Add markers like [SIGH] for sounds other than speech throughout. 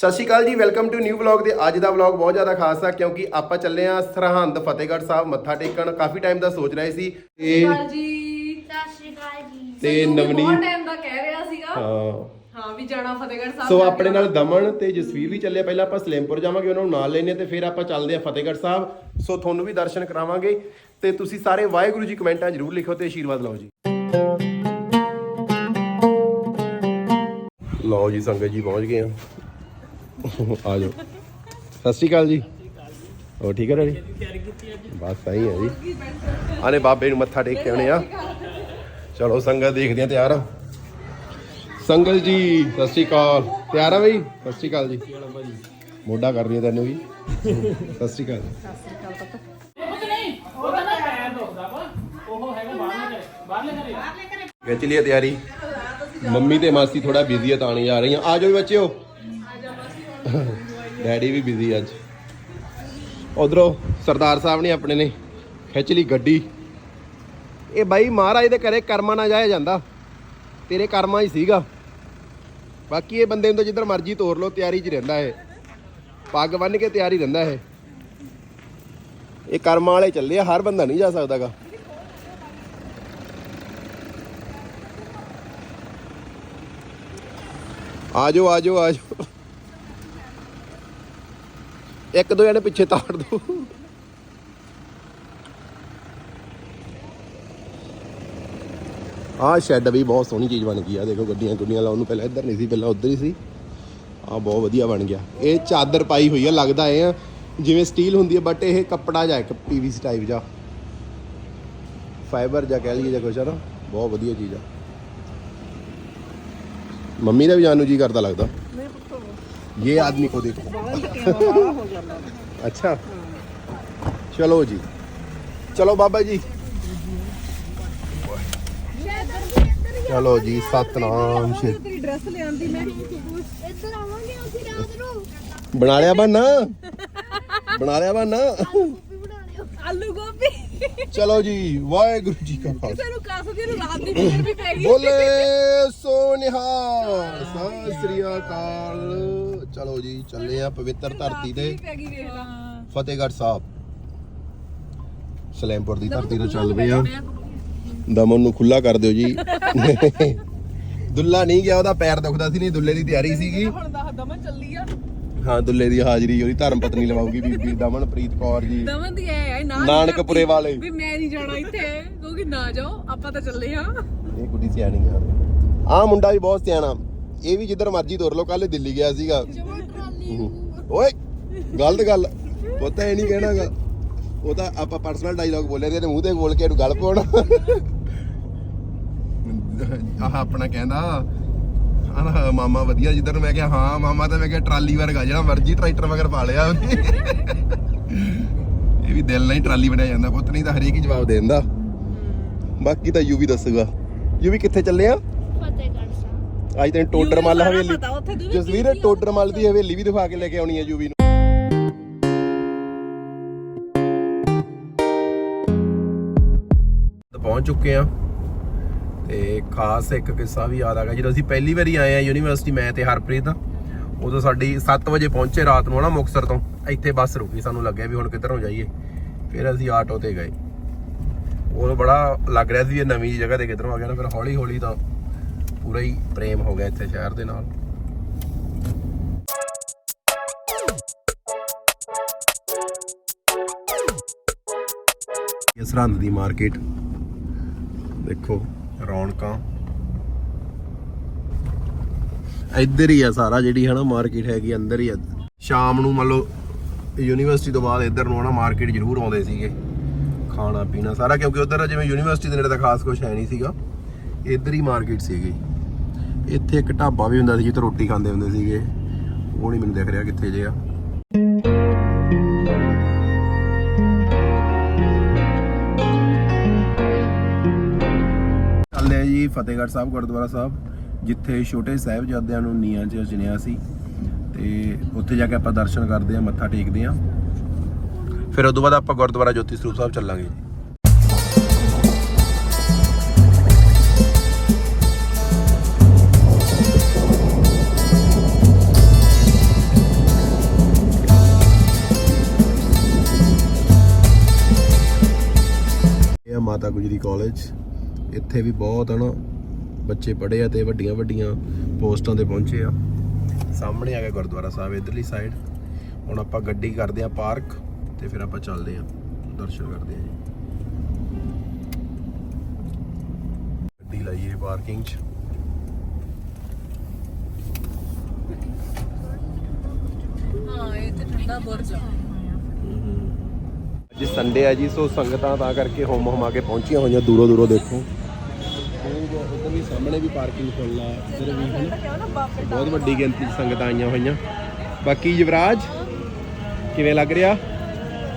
ਸਤਿ ਸ਼੍ਰੀ ਅਕਾਲ ਜੀ welcome to new vlog ਤੇ ਅੱਜ ਦਾ ਵਲੌਗ ਬਹੁਤ ਜ਼ਿਆਦਾ ਖਾਸ ਆ ਕਿਉਂਕਿ ਆਪਾਂ ਚੱਲੇ ਆ ਸਰਹੰਦ ਫਤਿਹਗੜ੍ਹ ਸਾਹਿਬ ਮੱਥਾ ਟੇਕਣ। ਕਾਫੀ ਟਾਈਮ ਦਾ ਸੋਚ ਰਹੇ ਸੀ ਤੇ ਹਾਂ ਜੀ। ਸਤਿ ਸ਼੍ਰੀ ਅਕਾਲ ਜੀ। ਤੇ ਬਹੁਤ ਨਵਨੀਤ ਟਾਈਮ ਦਾ ਕਹਿ ਰਿਹਾ ਸੀਗਾ। ਹਾਂ। ਹਾਂ ਵੀ ਜਾਣਾ ਫਤਿਹਗੜ੍ਹ ਸਾਹਿਬ ਸੋ ਆਪਣੇ ਨਾਲ ਦਮਨ ਤੇ ਜਸਵੀਰ ਵੀ ਚੱਲੇ ਆ। ਪਹਿਲਾਂ ਆਪਾਂ ਸਲੇਮਪੁਰ ਜਾਵਾਂਗੇ ਉਹਨਾਂ ਨੂੰ ਨਾਲ ਲੈਣੇ ਤੇ ਫਿਰ ਆਪਾਂ ਚੱਲਦੇ ਆ ਫਤਿਹਗੜ੍ਹ ਸਾਹਿਬ। ਸੋ ਤੁਹਾਨੂੰ ਵੀ ਦਰਸ਼ਨ ਕਰਾਵਾਂਗੇ ਤੇ ਤੁਸੀਂ ਸਾਰੇ ਵਾਹਿਗੁਰੂ ਜੀ ਕਮੈਂਟਾਂ ਜ਼ਰੂਰ ਲਿਖੋ ਤੇ ਆਸ਼ੀਰਵਾਦ ਲਓ ਜੀ। ਲਓ ਜੀ ਸੰਗਤ ਜੀ ਪਹੁੰਚ ਗਏ ਆ। ਆ ਜਾਓ। ਸਤਿ ਸ਼੍ਰੀ ਅਕਾਲ ਜੀ। ਹੋ ਠੀਕ ਹੈ ਰੜੀ ਬਸ ਸਹੀ ਹੈ ਜੀ। ਆਨੇ ਬਾਬੇ ਨੂੰ ਮੱਥਾ ਟੇਕ ਕੇ ਆਉਣੇ ਆ। ਚਲੋ ਸੰਗਤ ਦੇਖਦੇ ਆ, ਤਿਆਰ ਆ। ਸੰਗਤ ਜੀ, ਸਤਿ ਸ਼੍ਰੀ ਅਕਾਲ। ਤਿਆਰ ਆ ਬਈ? ਸਤਿ ਸ਼੍ਰੀ ਅਕਾਲ ਜੀ। ਮੋਢਾ ਕਰ ਰਹੀ ਹੈ ਤੈਨੂੰ ਵੀ। ਸਤਿ ਸ਼੍ਰੀ ਅਕਾਲ ਖਿੱਚ ਲਈ ਤਿਆਰੀ। ਮੰਮੀ ਤੇ ਮਾਸੀ ਥੋੜਾ ਬਿਜ਼ੀ ਹੈ ਤਾਂ ਨਹੀਂ ਜਾ ਰਹੀਆਂ। ਆ ਜਾਓ ਬੱਚਿਓ। ਡੈਡੀ ਵੀ ਬਿਜ਼ੀ ਅੱਜ। ਉਧਰੋਂ ਸਰਦਾਰ ਸਾਹਿਬ ਨੇ ਆਪਣੇ ਨੇ ਖਿੱਚ ਲਈ ਗੱਡੀ। ਇਹ ਬਾਈ ਮਹਾਰਾਜ ਦੇ ਘਰੇ ਕਰਮਾਂ ਨਾਲ ਜਾਇਆ ਜਾਂਦਾ। ਤੇਰੇ ਕਰਮਾਂ ਹੀ ਸੀਗਾ। ਬਾਕੀ ਇਹ ਬੰਦੇ ਨੂੰ ਤਾਂ ਜਿੱਧਰ ਮਰਜ਼ੀ ਤੋਰ ਲੋ ਤਿਆਰੀ 'ਚ ਰਹਿੰਦਾ ਇਹ। ਪੱਗ ਬੰਨ ਕੇ ਤਿਆਰੀ ਰਹਿੰਦਾ ਇਹ। ਇਹ ਕਰਮਾਂ ਵਾਲੇ ਚੱਲੇ ਆ, ਹਰ ਬੰਦਾ ਨਹੀਂ ਜਾ ਸਕਦਾਗਾ। ਆਜੋ ਆਜੋ ਆਜੋ ਇੱਕ ਦੋ ਜਣੇ ਪਿੱਛੇ ਤਾੜ ਦੋ ਆਹ ਸ਼ੈੱਡ ਵੀ ਬਹੁਤ ਸੋਹਣੀ ਚੀਜ਼ ਬਣ ਗਈ ਆ। ਦੇਖੋ ਗੱਡੀਆਂ ਗੁੱਡੀਆਂ ਲਾਉਣ ਨੂੰ ਪਹਿਲਾਂ ਇੱਧਰ ਨਹੀਂ ਸੀ, ਪਹਿਲਾਂ ਉੱਧਰ ਹੀ ਸੀ। ਆ ਬਹੁਤ ਵਧੀਆ ਬਣ ਗਿਆ। ਇਹ ਚਾਦਰ ਪਾਈ ਹੋਈ ਆ, ਲੱਗਦਾ ਇਹ ਆ ਜਿਵੇਂ ਸਟੀਲ ਹੁੰਦੀ ਹੈ ਬਟ ਇਹ ਕੱਪੜਾ ਜਿਹਾ, ਇੱਕ ਪੀਵੀਸੀ ਟਾਈਪ ਜਾਂ ਫਾਈਬਰ ਜਾਂ ਕਹਿ ਲਈਏ ਜਾਂ ਕੁਛ ਆ ਨਾ, ਬਹੁਤ ਵਧੀਆ ਚੀਜ਼ ਆ। ਮੰਮੀ ਦਾ ਵੀ ਜਾਣ ਨੂੰ ਜੀ ਕਰਦਾ ਲੱਗਦਾ। ਇਹ ਆਦਮੀ ਕੋ ਦੇਖੋ ਅੱਛਾ ਚਲੋ ਜੀ ਚਲੋ ਬਾਬਾ ਜੀ ਚਲੋ ਜੀ ਸਤਨਾਮ ਸ਼੍ਰੀ ਤੇਰੀ ਡਰੈਸ ਲਿਆਂਦੀ ਮੈਂ ਇੱਧਰ ਆਵਾਂਗੇ ਅਸੀਂ ਰਾਤ ਨੂੰ ਬਣਾ ਲਿਆ ਬਾਨਾ ਬਣਾ ਲਿਆ ਬਾਨਾ ਬਣਾ ਆਲੂ ਗੋਭੀ ਚਲੋ ਜੀ ਵਾਹਿਗੁਰੂ ਜੀ ਕਾ ਖਾਲਸਾ ਤੈਨੂੰ ਕਾਸ ਦੀ ਰਾਤ ਦੀ ਵੀ ਪੈ ਗਈ ਬੋਲੇ ਸੋਨਿਹਾ ਸਤਿ ਸ੍ਰੀ ਅਕਾਲ ਚਲੋ ਜੀ ਚੱਲੇ ਆ ਪਵਿੱਤਰ ਧਰਤੀ ਤੇ। ਫਤਿਹਗੜ੍ਹ ਸਾਹਿਬ। ਸਲੈਮਪੁਰ ਦੀ ਧਰਤੀ ਤੋਂ ਚੱਲ ਪਏ ਆ। ਦਮਨ ਨੂੰ ਖੁੱਲਾ ਕਰ ਦਿਓ ਜੀ। [LAUGHS] ਦੁੱਲਾ ਨਹੀਂ ਗਿਆ ਉਹਦਾ ਪੈਰ ਦੁਖਦਾ ਸੀ ਨਹੀਂ ਦੁੱਲੇ ਦੀ ਤਿਆਰੀ ਸੀਗੀ। ਹੁਣ ਦਾ ਦਮਨ ਚੱਲੀ ਆ। ਹਾਂ ਦੁੱਲੇ ਦੀ ਹਾਜ਼ਰੀ ਉਹਦੀ ਧਰਮ ਪਤਨੀ ਲਵਾਉਗੀ ਬੀਬੀ ਦਮਨਪ੍ਰੀਤ ਕੌਰ ਜੀ। ਦਮਨ ਦੀ ਐ ਨਾਨਕਪੁਰੇ ਵਾਲੇ। ਵੀ ਮੈਂ ਨਹੀਂ ਜਾਣਾ ਇੱਥੇ ਕਿਉਂਕਿ ਨਾ ਜਾਓ ਆਪਾਂ ਤਾਂ ਚੱਲੇ ਆ ਇਹ ਕੁੜੀ ਸਿਆਣੀ ਆ। ਆਹ ਮੁੰਡਾ ਵੀ ਬਹੁਤ ਸਿਆਣਾ। ਇਹ ਵੀ ਜਿੱਧਰ ਮਰਜ਼ੀ ਤੁਰ ਲੋ ਕੱਲ ਦਿੱਲੀ ਗਿਆ ਸੀਗਾ। ਓਏ ਗਲਤ ਗੱਲ। ਉਹ ਤਾਂ ਇਹ ਨਹੀਂ ਕਹਿਣਾਗਾ। ਉਹ ਤਾਂ ਆਪਾਂ ਪਰਸਨਲ ਡਾਇਲੌਗ ਬੋਲਿਆ ਤੇ ਮੂੰਹ ਤੇ ਬੋਲ ਕੇ ਇਹਨੂੰ ਗੱਲ ਪਾਉਣਾ ਆਹ ਆਪਣਾ ਕਹਿੰਦਾ ਆਹ ਮਾਮਾ ਵਧੀਆ ਜਿੱਧਰ ਨੂੰ ਮੈਂ ਕਿਹਾ ਹਾਂ ਮਾਮਾ ਤਾਂ ਮੈਂ ਕਿਹਾ ਟਰਾਲੀ ਵਰਗਾ ਜਿਹੜਾ ਮਰਜ਼ੀ ਟਰੈਕਟਰ ਵਗਰ ਪਾ ਲਿਆ। ਉਹਨੇ ਇਹ ਵੀ ਦਿਲ ਨਾਲ ਹੀ ਟਰਾਲੀ ਬਣਾਇਆ ਜਾਂਦਾ ਪੁੱਤ ਨਹੀਂ ਤਾਂ ਹਰੇਕ ਹੀ ਜਵਾਬ ਦੇ ਦਿੰਦਾ। ਬਾਕੀ ਤਾਂ ਯੂ ਵੀ ਦੱਸੂਗਾ। ਯੂ ਵੀ ਕਿੱਥੇ ਚੱਲੇ ਆ? ਫਤਿਹਗੜ੍ਹ। ਅੱਜ ਤੈਨੂੰ ਟੋਡਰ ਮੱਲ ਸਾਰਾ ਹਵੇਲੀ। ਜਸਵੀਰ ਟੋਡਰ ਮੱਲ ਦੀ ਹਵੇਲੀ ਵੀ ਦਿਖਾ ਕੇ ਲੈ ਕੇ ਆਉਣੀ ਹੈ ਯੂਵੀ ਨੂੰ। ਪਹੁੰਚ ਚੁੱਕੇ ਆ ਤੇ ਖਾਸ ਇੱਕ ਕਿੱਸਾ ਵੀ ਯਾਦ ਆ ਗਿਆ। ਜਦੋਂ ਅਸੀਂ ਪਹਿਲੀ ਵਾਰੀ ਆਏ ਆ ਯੂਨੀਵਰਸਿਟੀ ਮੈਂ ਤੇ ਹਰਪ੍ਰੀਤ ਉਦੋਂ ਸਾਡੀ 7 ਵਜੇ ਪਹੁੰਚੇ ਰਾਤ ਨੂੰ ਨਾ ਮੁਕਸਰ ਤੋਂ। ਇੱਥੇ ਬੱਸ ਰੁਕੀ ਸਾਨੂੰ ਲੱਗਿਆ ਵੀ ਹੁਣ ਕਿੱਧਰੋਂ ਜਾਈਏ। ਫਿਰ ਅਸੀਂ ਆਟੋ ਤੇ ਗਏ। ਉਦੋਂ ਬੜਾ ਲੱਗ ਰਿਹਾ ਸੀ ਇਹ ਨਵੀਂ ਜਗ੍ਹਾ ਤੇ ਕਿੱਧਰੋਂ ਆ ਗਿਆ ਨਾ ਫਿਰ ਹੌਲੀ ਹੌਲੀ ਤਾਂ ਪੂਰਾ ਹੀ ਪ੍ਰੇਮ ਹੋ ਗਿਆ ਇੱਥੇ ਸ਼ਹਿਰ ਦੇ ਨਾਲ। ਇਹ ਸਰਹੰਦ ਦੀ ਮਾਰਕੀਟ। ਦੇਖੋ, ਰੌਣਕਾਂ। ਇੱਧਰ ਹੀ ਆ ਸਾਰਾ ਜਿਹੜੀ ਹੈ ਨਾ ਮਾਰਕੀਟ ਹੈਗੀ, ਅੰਦਰ ਹੀ ਆ। ਸ਼ਾਮ ਨੂੰ ਮੰਨ ਲਓ, ਯੂਨੀਵਰਸਿਟੀ ਤੋਂ ਬਾਅਦ ਇੱਧਰ ਨੂੰ ਨਾ ਮਾਰਕੀਟ ਜ਼ਰੂਰ ਆਉਂਦੇ ਸੀਗੇ। ਖਾਣਾ, ਪੀਣਾ ਸਾਰਾ, ਕਿਉਂਕਿ ਉਧਰ ਜਿਵੇਂ ਯੂਨੀਵਰਸਿਟੀ ਦੇ ਨੇੜੇ ਤਾਂ ਖਾਸ ਕੁਝ ਹੈ ਨਹੀਂ ਸੀਗਾ। ਇੱਧਰ ਹੀ ਮਾਰਕੀਟ ਸੀਗੀ। ਇੱਥੇ ਇੱਕ ਢਾਬਾ ਵੀ ਹੁੰਦਾ ਸੀ ਜਿੱਥੇ ਰੋਟੀ ਖਾਂਦੇ ਹੁੰਦੇ ਸੀਗੇ। ਉਹ ਨਹੀਂ ਮੈਨੂੰ ਦਿਖ ਰਿਹਾ ਕਿੱਥੇ ਜੇ ਆ। ਚੱਲਦੇ ਆ ਜੀ ਫਤਿਹਗੜ੍ਹ ਸਾਹਿਬ, ਗੁਰਦੁਆਰਾ ਸਾਹਿਬ, ਜਿੱਥੇ ਛੋਟੇ ਸਾਹਿਬਜ਼ਾਦਿਆਂ ਨੂੰ ਨੀਹਾਂ 'ਚ ਚਿਣਿਆ ਸੀ। ਤੇ ਉੱਥੇ ਜਾ ਕੇ ਆਪਾਂ ਦਰਸ਼ਨ ਕਰਦੇ ਆ ਮੱਥਾ ਟੇਕਦੇ ਆ ਫਿਰ ਉਦੋਂ ਬਾਅਦ ਆਪਾਂ ਗੁਰਦੁਆਰਾ ਜੋਤੀ ਸਰੂਪ ਸਾਹਿਬ ਚੱਲਾਂਗੇ ਮਾਤਾ ਗੁਜਰੀ ਕਾਲਜ ਇੱਥੇ ਵੀ ਬਹੁਤ ਹਨ ਬੱਚੇ ਪੜ੍ਹੇ ਆ ਤੇ ਵੱਡੀਆਂ ਵੱਡੀਆਂ ਪੋਸਟਾਂ ਤੇ ਪਹੁੰਚੇ ਆ। ਸਾਹਮਣੇ ਆ ਗਿਆ ਗੁਰਦੁਆਰਾ ਸਾਹਿਬ ਇਧਰਲੀ ਸਾਈਡ ਹੁਣ ਆਪਾਂ ਗੱਡੀ ਕਰਦੇ ਆ ਪਾਰਕ ਤੇ ਫਿਰ ਆਪਾਂ ਚੱਲਦੇ ਆ। ਦਰਸ਼ਨ ਕਰਦੇ ਆ ਜੀ। ਗੱਡੀ ਲਾਈਏ ਪਾਰਕਿੰਗ 'ਚ। ਹਾਂ ਇਹ ਤੇ ਠੰਡਾ ਬੁਰਜ ਆ। ਅੱਜ ਸੰਡੇ ਆ ਜੀ ਸੋ ਸੰਗਤਾਂ ਤਾਂ ਕਰਕੇ ਹੋਮ ਹਮਾ ਕੇ ਪਹੁੰਚੀਆਂ ਹੋਈਆਂ ਦੂਰੋਂ ਦੂਰੋਂ ਦੇਖੋ। ਉਧਰ ਵੀ ਸਾਹਮਣੇ ਵੀ ਪਾਰਕਿੰਗ ਫੁੱਲ ਆ ਇੱਧਰ ਵੀ ਬਹੁਤ ਵੱਡੀ ਗਿਣਤੀ 'ਚ ਸੰਗਤਾਂ ਆਈਆਂ ਹੋਈਆਂ। ਬਾਕੀ ਯੁਵਰਾਜ ਕਿਵੇਂ ਲੱਗ ਰਿਹਾ?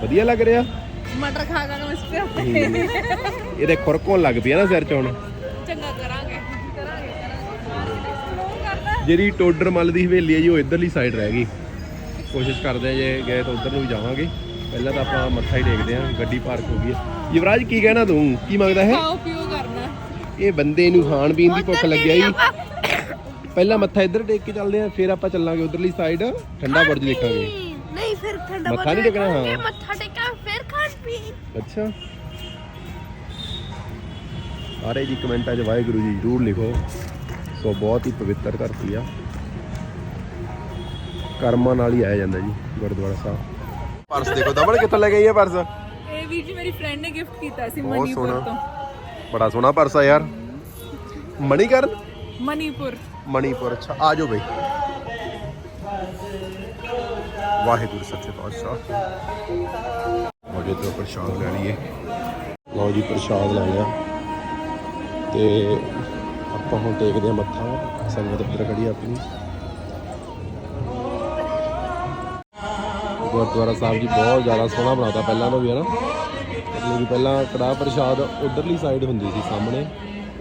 ਵਧੀਆ ਲੱਗ ਰਿਹਾ? ਮਟਰ ਖਾ ਖਾ ਕੇ ਮੈਂ ਸਪਿਆ ਇਹਦੇ ਖੁਰਕ ਹੋਣ ਲੱਗ ਪਈ ਆ ਨਾ ਸਿਰ 'ਚ ਹੁਣ। ਚੰਗਾ ਕਰਾਂਗੇ ਕਰਾਂਗੇ ਜਿਹੜੀ ਟੋਡਰ ਮੱਲ ਦੀ ਹਵੇਲੀ ਹੈ ਜੀ ਉਹ ਇਧਰਲੀ ਸਾਈਡ ਰਹਿ ਗਈ। ਕੋਸ਼ਿਸ਼ ਕਰਦੇ ਆ ਜੇ ਗਏ ਤਾਂ ਉਧਰ ਨੂੰ ਵੀ ਜਾਵਾਂਗੇ। ਪਹਿਲਾਂ ਤਾਂ ਆਪਾਂ ਮੱਥਾ ਹੀ ਟੇਕਦੇ ਆ ਗੱਡੀ ਪਾਰਕ ਹੋ ਗਈ ਹੈ। ਯੁਵਰਾਜ ਕੀ ਕਹਿਣਾ ਤੂੰ? ਕੀ ਮੰਗਦਾ ਹੈ? ਖਾਓ ਪੀਓ ਕਰਨਾ। ਇਹ ਬੰਦੇ ਨੂੰ ਖਾਣ ਪੀਣ ਦੀ ਭੁੱਖ ਲੱਗਿਆ ਹੀ ਪਹਿਲਾਂ ਮੱਥਾ ਇੱਧਰ ਟੇਕ ਕੇ ਚੱਲਦੇ ਆ ਫਿਰ ਆਪਾਂ ਚੱਲਾਂਗੇ ਉਧਰਲੀ ਸਾਈਡ ਠੰਡਾ ਬੁਰਜ ਦੇਖਾਂਗੇ। ਨਹੀਂ ਫਿਰ ਠੰਡਾ ਮੱਥਾ ਨਹੀਂ ਟੇਕਣਾ, ਹਾਂ। ਇਹ ਮੱਥਾ ਟੇਕਾਂ ਫਿਰ ਖਾਣ ਪੀ ਅੱਛਾ। ਸਾਰੇ ਜੀ ਕਮੈਂਟਾਂ 'ਚ ਵਾਹਿਗੁਰੂ ਜੀ ਜ਼ਰੂਰ ਲਿਖੋ। ਸੋ ਬਹੁਤ ਹੀ ਪਵਿੱਤਰ ਧਰਤੀ ਆ। ਕਰਮਾਂ ਨਾਲ ਹੀ ਆਇਆ ਜਾਂਦਾ ਜੀ ਗੁਰਦੁਆਰਾ ਸਾਹਿਬ। ਪਰਸ ਦੇਖੋ ਦਮਨ ਕਿੱਥੋਂ ਲੈ ਗਈ ਹੈ ਪਰਸ? ਇਹ ਵੀਰ ਜੀ ਮੇਰੀ ਫਰੈਂਡ ਨੇ ਗਿਫਟ ਕੀਤਾ ਸੀ ਬਹੁਤ ਮਨੀਪੁਰ ਸੋਹਣਾ। ਤੋਂ। ਬੜਾ ਸੋਹਣਾ ਪਰਸ ਆ ਯਾਰ। ਮਣੀਕਰਨ ਮਨੀਪੁਰ। ਮਣੀਪੁਰ ਅੱਛਾ ਆ ਜਾਓ ਬਈ। ਵਾਹਿਗੁਰੂ ਸੱਚੇ ਪਾਤਸ਼ਾਹ। ਮੋਜੇ ਤੋਂ ਪ੍ਰਸ਼ਾਦ ਲੈ ਲਈਏ। ਲਓ ਜੀ ਪ੍ਰਸ਼ਾਦ ਲੈ ਲਿਆ। ਤੇ ਆਪਾਂ ਹੁਣ ਟੇਕਦੇ ਆ ਮੱਥਾ। ਸੰਗਤ ਉੱਪਰ ਖੜੀ ਆ ਆਪਣੀ। ਗੁਰਦੁਆਰਾ ਸਾਹਿਬ ਜੀ ਬਹੁਤ ਜ਼ਿਆਦਾ ਸੋਹਣਾ ਬਣਾਤਾ ਪਹਿਲਾਂ ਤੋਂ ਵੀ ਹੈ ਨਾ। ਮਤਲਬ ਕਿ ਪਹਿਲਾਂ ਕੜਾਹ ਪ੍ਰਸ਼ਾਦ ਉਧਰਲੀ ਸਾਈਡ ਹੁੰਦੀ ਸੀ ਸਾਹਮਣੇ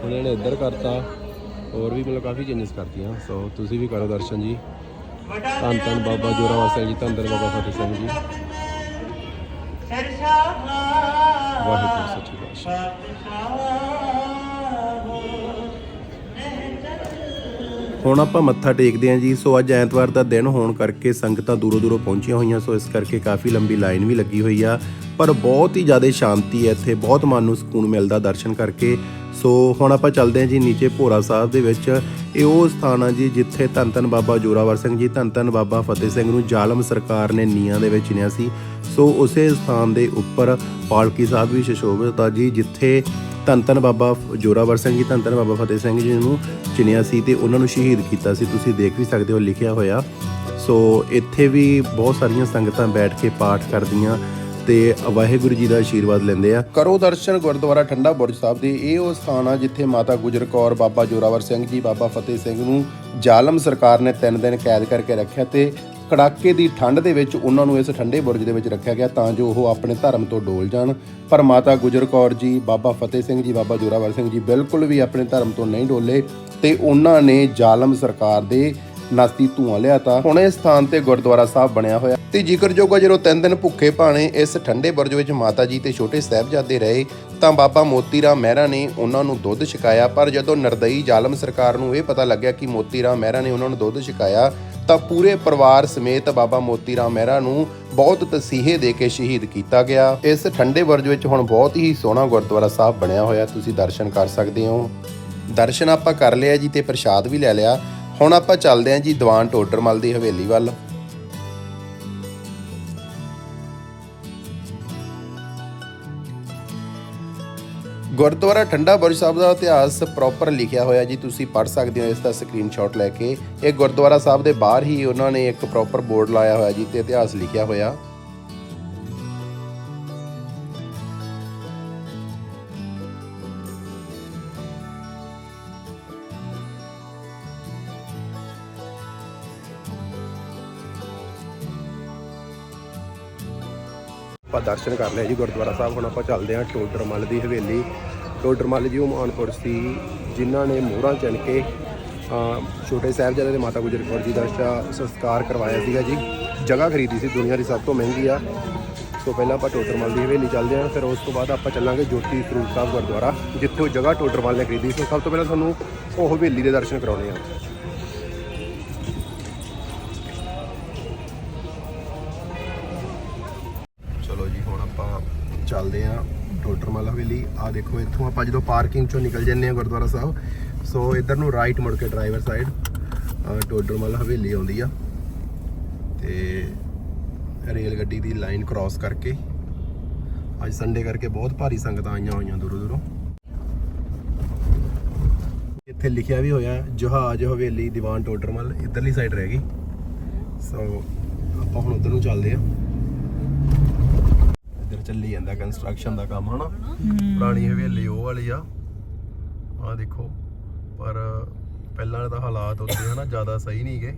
ਹੁਣ ਇਹਨੇ ਇੱਧਰ ਕਰਤਾ ਹੋਰ ਵੀ ਮਤਲਬ ਕਾਫੀ ਚੇਂਜਸ ਕਰਤੀਆਂ। ਸੋ ਤੁਸੀਂ ਵੀ ਕਰੋ ਦਰਸ਼ਨ ਜੀ। ਧੰਨ ਧੰਨ ਬਾਬਾ ਜੋਰਾਵਰ ਸਿੰਘ ਜੀ ਧੰਨ ਧੰਨ ਬਾਬਾ ਫਤਿਹ ਸਿੰਘ ਜੀ। ਵਾਹਿਗੁਰੂ ਸੱਚੇ ਪਾਤਸ਼ਾਹ ਹੁਣ ਆਪਾਂ ਮੱਥਾ ਟੇਕਦੇ ਹਾਂ ਜੀ। ਸੋ ਅੱਜ ਐਤਵਾਰ ਦਾ ਦਿਨ ਹੋਣ ਕਰਕੇ ਸੰਗਤਾਂ ਦੂਰੋਂ ਦੂਰੋਂ ਪਹੁੰਚੀਆਂ ਹੋਈਆਂ, ਸੋ ਇਸ ਕਰਕੇ ਕਾਫੀ ਲੰਬੀ ਲਾਈਨ ਵੀ ਲੱਗੀ ਹੋਈ ਆ। ਪਰ ਬਹੁਤ ਹੀ ਜ਼ਿਆਦਾ ਸ਼ਾਂਤੀ ਹੈ ਇੱਥੇ, ਬਹੁਤ ਮਨ ਨੂੰ ਸਕੂਨ ਮਿਲਦਾ ਦਰਸ਼ਨ ਕਰਕੇ। ਸੋ ਹੁਣ ਆਪਾਂ ਚੱਲਦੇ ਹਾਂ ਜੀ ਨੀਚੇ ਭੋਰਾ ਸਾਹਿਬ ਦੇ ਵਿੱਚ। ਇਹ ਉਹ ਸਥਾਨ ਆ ਜੀ ਜਿੱਥੇ ਧੰਨ ਧੰਨ ਬਾਬਾ ਜੋਰਾਵਰ ਸਿੰਘ ਜੀ, ਧੰਨ ਧੰਨ ਬਾਬਾ ਫਤਿਹ ਸਿੰਘ ਨੂੰ ਜ਼ਾਲਮ ਸਰਕਾਰ ਨੇ ਨੀਹਾਂ ਦੇ ਵਿੱਚ ਚਿਣਿਆ ਸੀ। ਸੋ ਉਸੇ ਸਥਾਨ ਦੇ ਉੱਪਰ ਪਾਲਕੀ ਸਾਹਿਬ ਵੀ ਸ਼ਸ਼ੋਭਿਤ ਆ ਜੀ, ਜਿੱਥੇ ਧੰਨ ਧੰਨ ਬਾਬਾ ਜੋਰਾਵਰ ਸਿੰਘ ਜੀ ਧੰਨ ਧੰਨ ਬਾਬਾ ਫਤਿਹ ਸਿੰਘ ਜੀ ਨੂੰ ਚੁਣਿਆ ਸੀ ਤੇ ਉਹਨਾਂ ਨੂੰ ਸ਼ਹੀਦ ਕੀਤਾ ਸੀ। ਤੁਸੀਂ ਦੇਖ ਵੀ ਸਕਦੇ ਹੋ, ਲਿਖਿਆ ਹੋਇਆ। ਸੋ ਇੱਥੇ ਵੀ ਬਹੁਤ ਸਾਰੀਆਂ ਸੰਗਤਾਂ ਬੈਠ ਕੇ ਪਾਠ ਕਰਦੀਆਂ ਤੇ ਵਾਹਿਗੁਰੂ ਜੀ ਦਾ ਆਸ਼ੀਰਵਾਦ ਲੈਂਦੇ ਆ। ਕਰੋ ਦਰਸ਼ਨ ਗੁਰਦੁਆਰਾ ਠੰਡਾ ਬੁਰਜ ਸਾਹਿਬ ਦੇ। ਇਹ ਉਹ ਸਥਾਨ ਆ ਜਿੱਥੇ ਮਾਤਾ ਗੁਜਰ ਕੌਰ, ਬਾਬਾ ਜੋਰਾਵਰ ਸਿੰਘ ਜੀ, ਬਾਬਾ ਫਤਿਹ ਸਿੰਘ ਨੂੰ ਜ਼ਾਲਮ ਸਰਕਾਰ ਨੇ 3 ਦਿਨ ਕੈਦ ਕਰਕੇ ਰੱਖਿਆ ਤੇ ਕੜਾਕੇ ਦੀ ਠੰਡ ਦੇ ਵਿੱਚ ਉਹਨਾਂ ਨੂੰ ਇਸ ਠੰਡੇ ਬੁਰਜ ਦੇ ਵਿੱਚ ਰੱਖਿਆ ਗਿਆ ਤਾਂ ਜੋ ਉਹ ਆਪਣੇ ਧਰਮ ਤੋਂ ਡੋਲ ਜਾਣ। ਪਰ ਮਾਤਾ ਗੁਜਰ ਕੌਰ ਜੀ, ਬਾਬਾ ਫਤਿਹ ਸਿੰਘ ਜੀ, ਬਾਬਾ ਜੋਰਾਵਰ ਸਿੰਘ ਜੀ ਬਿਲਕੁਲ ਵੀ ਆਪਣੇ ਧਰਮ ਤੋਂ ਨਹੀਂ ਡੋਲੇ ਤੇ ਉਹਨਾਂ ਨੇ ਜ਼ਾਲਮ ਸਰਕਾਰ ਦੇ ਨਾਸਤੀ ਧੂਆਂ ਲਿਆਤਾ ਹੁਣ ਇਸ ਸਥਾਨ ਤੇ ਗੁਰਦੁਆਰਾ ਸਾਹਿਬ ਬਣਿਆ ਹੋਇਆ। ਤੇ ਜ਼ਿਕਰਯੋਗ ਆ ਜਦੋਂ ਤਿੰਨ ਦਿਨ ਭੁੱਖੇ ਭਾਣੇ ਇਸ ਠੰਡੇ ਬੁਰਜ ਵਿੱਚ ਮਾਤਾ ਜੀ ਤੇ ਛੋਟੇ ਸਾਹਿਬਜ਼ਾਦੇ ਰਹੇ, ਤਾਂ ਬਾਬਾ ਮੋਤੀ ਰਾਮ ਮਹਿਰਾ ਨੇ ਉਹਨਾਂ ਨੂੰ ਦੁੱਧ ਛਕਾਇਆ। ਪਰ ਜਦੋਂ ਨਰਦਈ ਜ਼ਾਲਮ ਸਰਕਾਰ ਨੂੰ ਇਹ ਪਤਾ ਲੱਗਿਆ ਕਿ ਮੋਤੀ ਰਾਮ ਮਹਿਰਾ ਨੇ ਉਹਨਾਂ ਨੂੰ ਦੁੱਧ ਛਕਾਇਆ ਤਾਂ ਪੂਰੇ ਪਰਿਵਾਰ ਸਮੇਤ ਬਾਬਾ ਮੋਤੀ ਰਾਮ ਮਹਿਰਾ ਨੂੰ ਬਹੁਤ ਤਸੀਹੇ ਦੇ ਕੇ ਸ਼ਹੀਦ ਕੀਤਾ ਗਿਆ। ਇਸ ਠੰਡੇ ਬੁਰਜ ਵਿੱਚ ਹੁਣ ਬਹੁਤ ਹੀ ਸੋਹਣਾ ਗੁਰਦੁਆਰਾ ਸਾਹਿਬ ਬਣਿਆ ਹੋਇਆ, ਤੁਸੀਂ ਦਰਸ਼ਨ ਕਰ ਸਕਦੇ ਹੋ। ਦਰਸ਼ਨ ਆਪਾਂ ਕਰ ਲਿਆ ਜੀ ਤੇ ਪ੍ਰਸ਼ਾਦ ਵੀ ਲੈ ਲਿਆ। ਹੁਣ ਆਪਾਂ ਚੱਲਦੇ ਹਾਂ ਜੀ ਦੀਵਾਨ ਟੋਡਰਮਲ ਦੀ ਹਵੇਲੀ ਵੱਲ। ਗੁਰਦੁਆਰਾ ਠੰਡਾ ਬੁਰਜ ਸਾਹਿਬ ਦਾ ਇਤਿਹਾਸ ਪ੍ਰੋਪਰ ਲਿਖਿਆ ਹੋਇਆ ਜੀ, ਤੁਸੀਂ ਪੜ੍ਹ ਸਕਦੇ ਹੋ ਇਸ ਦਾ ਸਕਰੀਨਸ਼ਾਟ ਲੈ ਕੇ। ਇਹ ਗੁਰਦੁਆਰਾ ਸਾਹਿਬ ਦੇ ਬਾਹਰ ਹੀ ਉਹਨਾਂ ਨੇ ਇੱਕ ਪ੍ਰੋਪਰ ਬੋਰਡ ਲਾਇਆ ਹੋਇਆ ਜੀ, ਤੇ ਇਤਿਹਾਸ ਲਿਖਿਆ ਹੋਇਆ। ਆਪਾਂ ਦਰਸ਼ਨ ਕਰ ਲਿਆ ਜੀ ਗੁਰਦੁਆਰਾ ਸਾਹਿਬ। ਹੁਣ ਆਪਾਂ ਚੱਲਦੇ ਹਾਂ ਟੋਡਰਮੱਲ ਦੀ ਹਵੇਲੀ। ਟੋਡਰਮੱਲ ਜੀ, ਉਹ ਮਾਨਪੁਰ ਸੀ, ਜਿਨ੍ਹਾਂ ਨੇ ਮੋਹਰਾਂ ਚਣ ਕੇ ਛੋਟੇ ਸਾਹਿਬਜ਼ਾਦੇ ਦੇ ਮਾਤਾ ਗੁਜਰ ਕੌਰ ਜੀ ਦਾ ਸ਼- ਸੰਸਕਾਰ ਕਰਵਾਇਆ ਸੀਗਾ ਜੀ। ਜਗ੍ਹਾ ਖਰੀਦੀ ਸੀ, ਦੁਨੀਆ ਦੀ ਸਭ ਤੋਂ ਮਹਿੰਗੀ ਆ। ਸੋ ਪਹਿਲਾਂ ਆਪਾਂ ਟੋਡਰਮੱਲ ਦੀ ਹਵੇਲੀ ਚੱਲਦੇ ਹਾਂ, ਫਿਰ ਉਸ ਤੋਂ ਬਾਅਦ ਆਪਾਂ ਚੱਲਾਂਗੇ ਜੋਤੀ ਸਰੂਪ ਸਾਹਿਬ ਗੁਰਦੁਆਰਾ, ਜਿੱਥੇ ਉਹ ਜਗ੍ਹਾ ਟੋਡਰਮੱਲ ਨੇ ਖਰੀਦੀ ਸੀ। ਸਭ ਤੋਂ ਪਹਿਲਾਂ ਤੁਹਾਨੂੰ ਉਹ ਹਵੇਲੀ ਦੇ ਦਰਸ਼ਨ ਕਰਾਉਣੇ ਆ ਟੋਡਰਮਲ ਹਵੇਲੀ ਆ ਦੇਖੋ, ਇੱਥੋਂ ਆਪਾਂ ਜਦੋਂ ਪਾਰਕਿੰਗ ਚੋਂ ਨਿਕਲ ਜੰਨੇ ਆ ਗੁਰਦੁਆਰਾ ਸਾਹਿਬ, ਸੋ ਇੱਧਰ ਨੂੰ ਰਾਈਟ ਮੁੜ ਕੇ ਡਰਾਈਵਰ ਸਾਈਡ ਟੋਡਰਮਲ ਹਵੇਲੀ ਆਉਂਦੀ ਆ। ਤੇ ਰੇਲ ਗੱਡੀ ਦੀ ਲਾਈਨ ਕ੍ਰਾਸ ਕਰਕੇ, ਅੱਜ ਸੰਡੇ ਕਰਕੇ ਬਹੁਤ ਭਾਰੀ ਸੰਗਤਾਂ ਆਈਆਂ ਹੋਈਆਂ ਦੂਰੋਂ ਦੂਰੋਂ। ਇੱਥੇ ਲਿਖਿਆ ਵੀ ਹੋਇਆ, ਜਹਾਜ਼ ਹਵੇਲੀ ਦੀਵਾਨ ਟੋਡਰਮਲ ਇਧਰਲੀ ਸਾਈਡ ਰਹਿ ਗਈ। ਸੋ ਆਪਾਂ ਹੁਣ ਉਧਰ ਨੂੰ ਚੱਲਦੇ ਆ ਚੱਲੀ ਜਾਂਦਾ ਕੰਸਟਰਕਸ਼ਨ ਦਾ ਕੰਮ, ਹਨਾ? ਪੁਰਾਣੀ ਹਵੇਲੀ, ਉਹ ਵਾਲੀ ਆ। ਆ ਦੇਖੋ, ਪਰ ਪਹਿਲਾਂ ਦਾ ਹਾਲਾਤ ਉੱਤੇ ਹਨਾ, ਜ਼ਿਆਦਾ ਸਹੀ ਨਹੀਂ ਗਏ।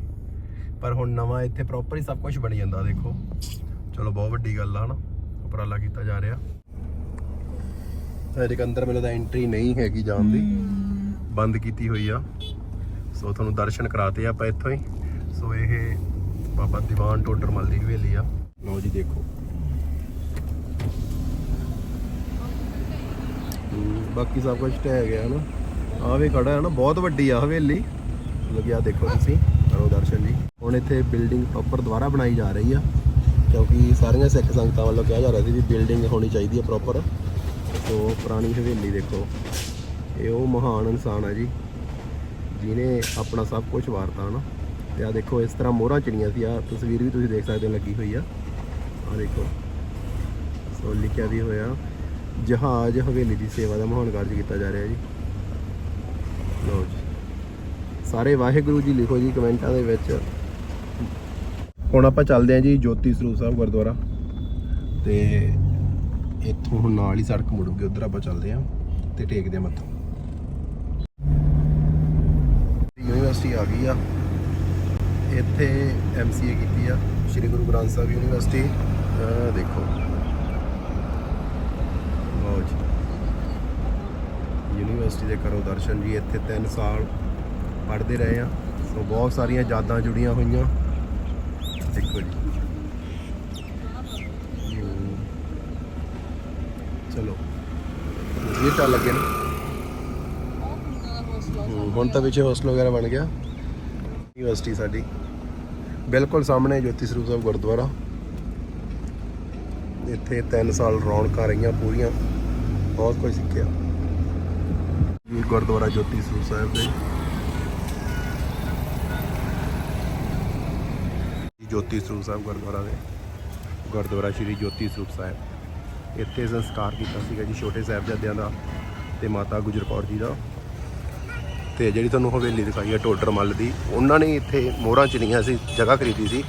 ਪਰ ਹੁਣ ਨਵਾਂ ਇੱਥੇ ਪ੍ਰੋਪਰ ਹੀ ਸਭ ਕੁਝ ਬਣੀ ਜਾਂਦਾ, ਦੇਖੋ। ਚਲੋ, ਬਹੁਤ ਵੱਡੀ ਗੱਲ ਆ, ਹਨਾ? ਉਪਰਾਲਾ ਕੀਤਾ ਜਾ ਰਿਹਾ। ਇਹਦੇ ਅੰਦਰ ਮੈਨੂੰ ਤਾਂ ਐਂਟਰੀ ਨਹੀਂ ਹੈਗੀ ਜਾਣ ਦੀ। ਬੰਦ ਕੀਤੀ ਹੋਈ ਆ। ਸੋ ਤੁਹਾਨੂੰ ਦਰਸ਼ਨ ਕਰਾਤੇ ਆਪਾਂ ਇੱਥੋਂ ਹੀ। ਸੋ ਇਹ ਬਾਬਾ ਦੀਵਾਨ ਟੋਡਰ ਟੋਡਰਮਲ ਦੀ ਹਵੇਲੀ ਆ। ਲਓ ਜੀ, ਦੇਖੋ ਹਮ, ਬਾਕੀ ਸਭ ਕੁਝ ਢਹਿ ਗਿਆ ਨਾ। ਆ ਵੀ ਖੜਾ ਹੈ ਨਾ, ਬਹੁਤ ਵੱਡੀ ਆ ਹਵੇਲੀ। ਲੱਗਿਆ ਦੇਖੋ ਤੁਸੀਂ, ਕਰੋ ਦਰਸ਼ਨ ਜੀ। ਹੁਣ ਇੱਥੇ ਬਿਲਡਿੰਗ ਪ੍ਰੋਪਰ ਦੁਬਾਰਾ ਬਣਾਈ ਜਾ ਰਹੀ ਆ, ਕਿਉਂਕਿ ਸਾਰੀਆਂ ਸਿੱਖ ਸੰਗਤਾਂ ਵੱਲੋਂ ਕਿਹਾ ਜਾ ਰਿਹਾ ਸੀ ਵੀ ਬਿਲਡਿੰਗ ਹੋਣੀ ਚਾਹੀਦੀ ਹੈ ਪ੍ਰੋਪਰ ਸੋ ਪੁਰਾਣੀ ਹਵੇਲੀ ਦੇਖੋ, ਇਹ ਉਹ ਮਹਾਨ ਇਨਸਾਨ ਆ ਜੀ ਜਿਨੇ ਆਪਣਾ ਸਭ ਕੁਝ ਵਾਰਤਾ ਨਾ। ਤੇ ਆ ਦੇਖੋ, ਇਸ ਤਰ੍ਹਾਂ ਮੋਹਰਾਂ ਚਿੜੀਆਂ ਸੀ ਆ ਤਸਵੀਰ ਵੀ ਤੁਸੀਂ ਦੇਖ ਸਕਦੇ ਹੋ, ਲੱਗੀ ਹੋਈ ਆ। ਆ ਦੇਖੋ, ਸੋ ਲਿਖਿਆ ਵੀ ਹੋਇਆ ਜਹਾਜ਼ ਹਵੇਲੀ ਦੀ ਸੇਵਾ ਦਾ ਮਹਾਨ ਕਾਰਜ ਕੀਤਾ ਜਾ ਰਿਹਾ ਜੀ। ਲਓ ਜੀ। ਸਾਰੇ ਵਾਹਿਗੁਰੂ ਜੀ ਲਿਖੋ ਜੀ ਕਮੈਂਟਾਂ ਦੇ ਵਿੱਚ। ਹੁਣ ਆਪਾਂ ਚੱਲਦੇ ਹਾਂ ਜੀ ਜੋਤੀ ਸਰੂਪ ਸਾਹਿਬ ਗੁਰਦੁਆਰਾ। ਤੇ ਇੱਥੋਂ ਹੁਣ ਨਾਲ ਹੀ ਸੜਕ ਮੁੜੂਗੀ, ਉਧਰ ਆਪਾਂ ਚੱਲਦੇ ਹਾਂ ਤੇ ਟੇਕਦੇ ਹਾਂ ਮੱਥਾ। ਯੂਨੀਵਰਸਿਟੀ ਆ ਗਈ ਆ। ਇੱਥੇ ਐਮਸੀਏ ਕੀਤੀ ਆ, ਸ਼੍ਰੀ ਗੁਰੂ ਗ੍ਰੰਥ ਸਾਹਿਬ ਯੂਨੀਵਰਸਿਟੀ ਦੇਖੋ। ਵਾਓ ਜੀ ਯੂਨੀਵਰਸਿਟੀ ਦੇ ਕਰੋ ਦਰਸ਼ਨ ਜੀ ਇੱਥੇ 3 ਸਾਲ ਪੜ੍ਹਦੇ ਰਹੇ ਆ। ਸੋ ਬਹੁਤ ਸਾਰੀਆਂ ਯਾਦਾਂ ਜੁੜੀਆਂ ਹੋਈਆਂ। ਦੇਖੋ ਜੀ। ਚਲੋ। ਇਹ ਤਾਂ ਲੱਗੇ ਨਾ। ਹੁਣ ਤਾਂ ਪਿੱਛੇ ਹੋਸਟਲ ਵਗੈਰਾ ਬਣ ਗਿਆ। ਯੂਨੀਵਰਸਿਟੀ ਸਾਡੀ। ਬਿਲਕੁਲ ਸਾਹਮਣੇ ਜੋਤੀ ਸਰੂਪ ਸਾਹਿਬ ਗੁਰਦੁਆਰਾ। ਇੱਥੇ 3 ਸਾਲ ਰੌਣਕਾਂ ਰਹੀਆਂ ਪੂਰੀਆਂ। ਬਹੁਤ ਕੁਝ ਸਿੱਖਿਆ। ਇਹ ਗੁਰਦੁਆਰਾ ਜੋਤੀ ਸਰੂਪ ਸਾਹਿਬ ਦੇ। ਜੋਤੀ ਸਰੂਪ ਸਾਹਿਬ ਗੁਰਦੁਆਰਾ ਦੇ। ਗੁਰਦੁਆਰਾ ਸ਼੍ਰੀ ਜੋਤੀ ਸਰੂਪ ਸਾਹਿਬ। ਇੱਥੇ ਸੰਸਕਾਰ ਕੀਤਾ ਸੀਗਾ ਜੀ ਛੋਟੇ ਸਾਹਿਬਜ਼ਾਦਿਆਂ ਦਾ ਤੇ ਮਾਤਾ ਗੁਜਰ ਕੌਰ ਜੀ ਦਾ। ਤੇ ਜਿਹੜੀ ਤੁਹਾਨੂੰ ਹਵੇਲੀ ਦਿਖਾਈ ਹੈ ਟੋਡਰ ਮੱਲ ਦੀ, ਉਹਨਾਂ ਨੇ ਇੱਥੇ ਮੋਹਰਾਂ ਚਲੀਆਂ ਸੀ, ਜਗ੍ਹਾ ਖਰੀਦੀ ਸੀ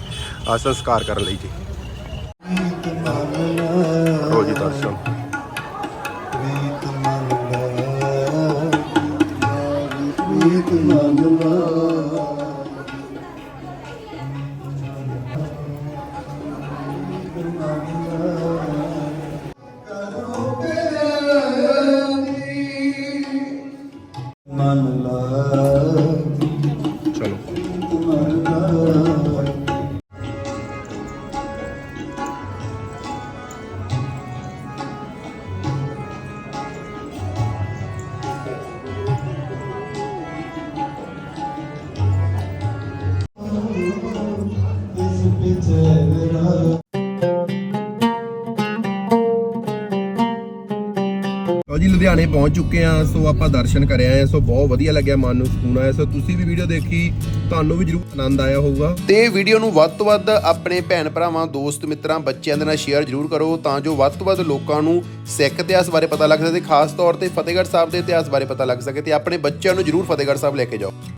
ਆ ਸੰਸਕਾਰ ਕਰਨ ਲਈ ਜੀ। ਲਓ ਜੀ, ਲੁਧਿਆਣੇ ਪਹੁੰਚ ਚੁੱਕੇ ਆ ਸੋ ਆਪਾਂ ਦਰਸ਼ਨ ਕਰਿਆ ਆ ਸੋ ਬਹੁਤ ਵਧੀਆ ਲੱਗਿਆ, ਮਨ ਨੂੰ ਸਕੂਨ ਆਇਆ, ਸੋ ਤੁਸੀਂ ਵੀ ਵੀਡੀਓ ਦੇਖੀ, ਤੁਹਾਨੂੰ ਵੀ ਜਰੂਰ ਆਨੰਦ ਆਇਆ ਹੋਊਗਾ। ਤੇ ਵੀਡੀਓ ਨੂੰ ਵੱਧ ਤੋਂ ਵੱਧ ਆਪਣੇ ਭੈਣ ਭਰਾਵਾਂ, ਦੋਸਤ ਮਿੱਤਰਾਂ, ਬੱਚਿਆਂ ਦੇ ਨਾਲ ਸ਼ੇਅਰ ਜਰੂਰ ਕਰੋ, ਤਾਂ ਜੋ ਵੱਧ ਤੋਂ ਵੱਧ ਲੋਕਾਂ ਨੂੰ ਸਿੱਖ ਇਤਿਹਾਸ ਬਾਰੇ ਪਤਾ ਲੱਗ ਸਕੇ ਖਾਸ ਤੌਰ ਤੇ ਫਤਿਹਗੜ੍ਹ ਸਾਹਿਬ ਦੇ ਇਤਿਹਾਸ ਬਾਰੇ ਪਤਾ ਲੱਗ ਸਕੇ, ਤੇ ਆਪਣੇ ਬੱਚਿਆਂ ਨੂੰ ਜਰੂਰ ਫਤਿਹਗੜ੍ਹ ਸਾਹਿਬ ਲੈ ਕੇ ਜਾਓ।